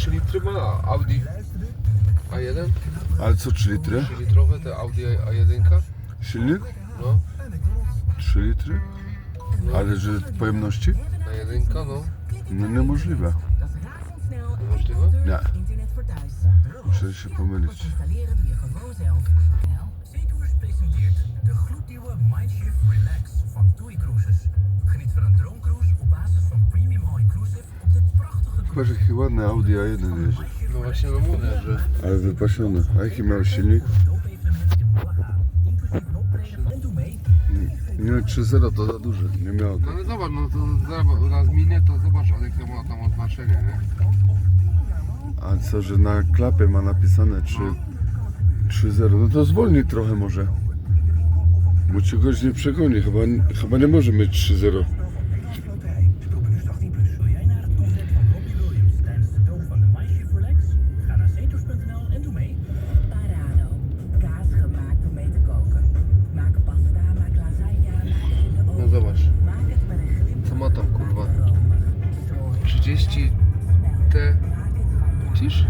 3 litry ma Audi A1, Ale co 3 litry? 3 litrowe te Audi A1, Silnik? no, 3 litry? Ale że pojemności? A1, no, No niemożliwe. możliwe? Nie. Muszę się pomylić. Patrz jaki ładny Audi A1 jedzie. No właśnie, no mówię, że Ale wypasiony. A jaki miał silnik? Nie, 3.0 to za duże. Nie miało No ale zobacz, no to zaraz raz minie, to zobacz, ale jakie ma tam oznaczenie, nie? A co, że na klapie ma napisane 3 3.0. No to zwolni trochę może. Bo czegoś nie przegoni. Chyba, chyba nie może mieć 3.0. ma tam kurwa? romig. Strooi 30 T, widzisz?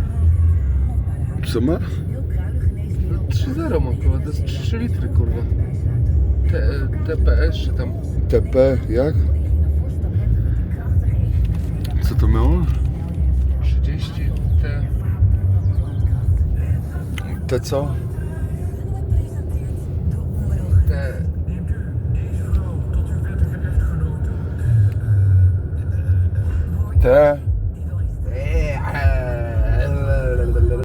Co ma? Heel kruidig geneesmiddel. No 3.0 ma kurwa, to jest 3 litry kurwa. T, TPS czy tam TP jak? Co to miało? 30 T, Te co? Te